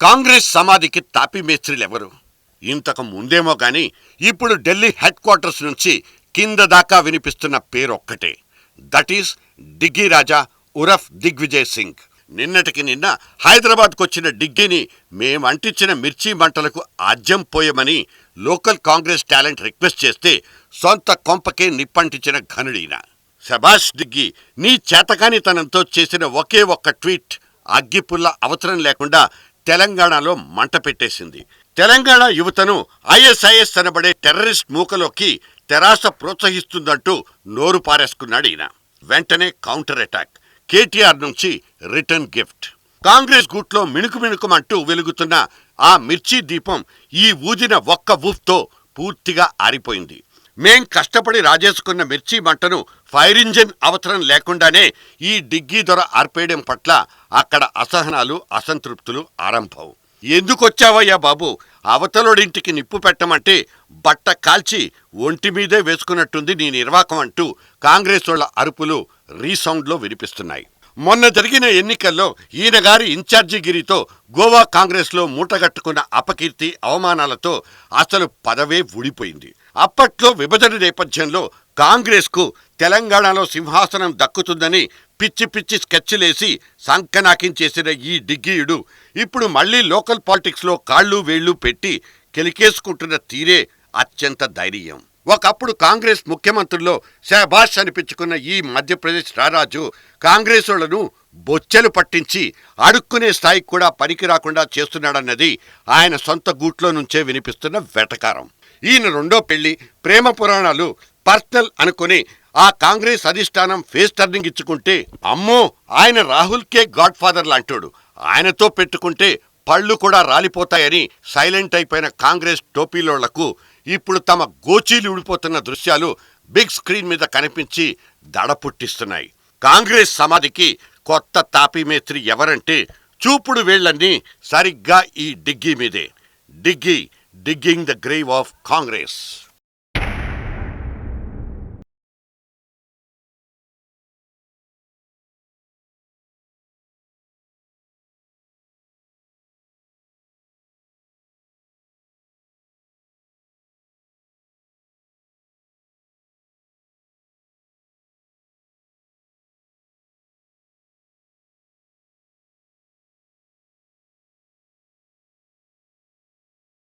కాంగ్రెస్ సమాధికి తాపిమేస్త్రీలెవరు ఇంతకు ముందేమో గాని ఇప్పుడు ఢిల్లీ హెడ్ క్వార్టర్స్ నుంచి కింద దాకా వినిపిస్తున్న పేరొక్కటే. దట్ ఈస్ డిగ్గీ రాజా ఉరఫ్ దిగ్విజయ్ సింగ్. నిన్నటికి నిన్న హైదరాబాద్కు వచ్చిన డిగ్గీని మేమంటించిన మిర్చి మంటలకు ఆజ్యం పోయమని లోకల్ కాంగ్రెస్ టాలెంట్ రిక్వెస్ట్ చేస్తే సొంత కొంపకే నిప్పంటించిన ఘనుడీన శబాష్ డిగ్గీ నీ చేతకానితనంతో చేసిన ఒకే ఒక్క ట్వీట్ అగ్గిపుల్ల అవసరం లేకుండా తెలంగాణలో మంట పెట్టేసింది. తెలంగాణ యువతను ఐఎస్ఐఎస్ అనబడే టెర్రరిస్ట్ మూకలోకి తెరాస ప్రోత్సహిస్తుందంటూ నోరు పారేసుకున్నాడు ఈయన. వెంటనే కౌంటర్ అటాక్. కేటీఆర్ నుంచి రిటర్న్ గిఫ్ట్. కాంగ్రెస్ గూట్లో మిణుకు మిణుకుమంటూ వెలుగుతున్న ఆ మిర్చి దీపం ఈ ఊదిన ఒక్క ఊఫ్తో పూర్తిగా ఆరిపోయింది. మేం కష్టపడి రాజేసుకున్న మిర్చి మంటను ఫైర్ ఇంజిన్ అవసరం లేకుండానే ఈ డిగ్గీ దొర ఆర్పేయడం పట్ల అక్కడ అసహనాలు అసంతృప్తులు ఆరంభం. ఎందుకొచ్చావయ్యా బాబు? అవతలోడింటికి నిప్పు పెట్టమంటే బట్ట కాల్చి ఒంటి మీదే వేసుకున్నట్టుంది నీ నిర్వాకం అంటూ కాంగ్రెస్ వాళ్ళ అరుపులు రీసౌండ్లో వినిపిస్తున్నాయి. మొన్న జరిగిన ఎన్నికల్లో ఈయనగారి ఇన్ఛార్జిగిరితో గోవా కాంగ్రెస్లో మూటగట్టుకున్న అపకీర్తి అవమానాలతో అసలు పదవే ఊడిపోయింది. అప్పట్లో విభజన నేపథ్యంలో కాంగ్రెస్కు తెలంగాణలో సింహాసనం దక్కుతుందని పిచ్చి పిచ్చి స్కెచ్లేసి సంకనాకించేసిన ఈ డిగ్గీయుడు ఇప్పుడు మళ్ళీ లోకల్ పాలిటిక్స్లో కాళ్ళు వేళ్ళు పెట్టి కెలికేసుకుంటున్న తీరే అత్యంత ధైర్యం. ఒకప్పుడు కాంగ్రెస్ ముఖ్యమంత్రుల్లో షహబాష్ అనిపించుకున్న ఈ మధ్యప్రదేశ్ రారాజు కాంగ్రెసులను బొచ్చెలు పట్టించి అడుక్కునే స్థాయికి కూడా పనికి రాకుండా చేస్తున్నాడన్నది ఆయన సొంత గూట్లో నుంచే వినిపిస్తున్న వెటకారం. ఈయన రెండో పెళ్ళి ప్రేమ పురాణాలు పర్సనల్ అనుకుని ఆ కాంగ్రెస్ అధిష్టానం ఫేస్ టర్నింగ్ ఇచ్చుకుంటే అమ్మో ఆయన రాహుల్కే గాడ్ ఫాదర్ లాంటాడు. ఆయనతో పెట్టుకుంటే పళ్ళు కూడా రాలిపోతాయని సైలెంట్ అయిపోయిన కాంగ్రెస్ టోపీలోళ్ళకు ఇప్పుడు తమ గోచీలు ఊడిపోతున్న దృశ్యాలు బిగ్ స్క్రీన్ మీద కనిపించి దడ పుట్టిస్తున్నాయి. కాంగ్రెస్ సమాధికి కొత్త తాపీమేత్రి ఎవరంటే చూపుడు వేళ్ళన్నీ సరిగ్గా ఈ డిగ్గీ మీదే. Diggi digging the grave of Congress.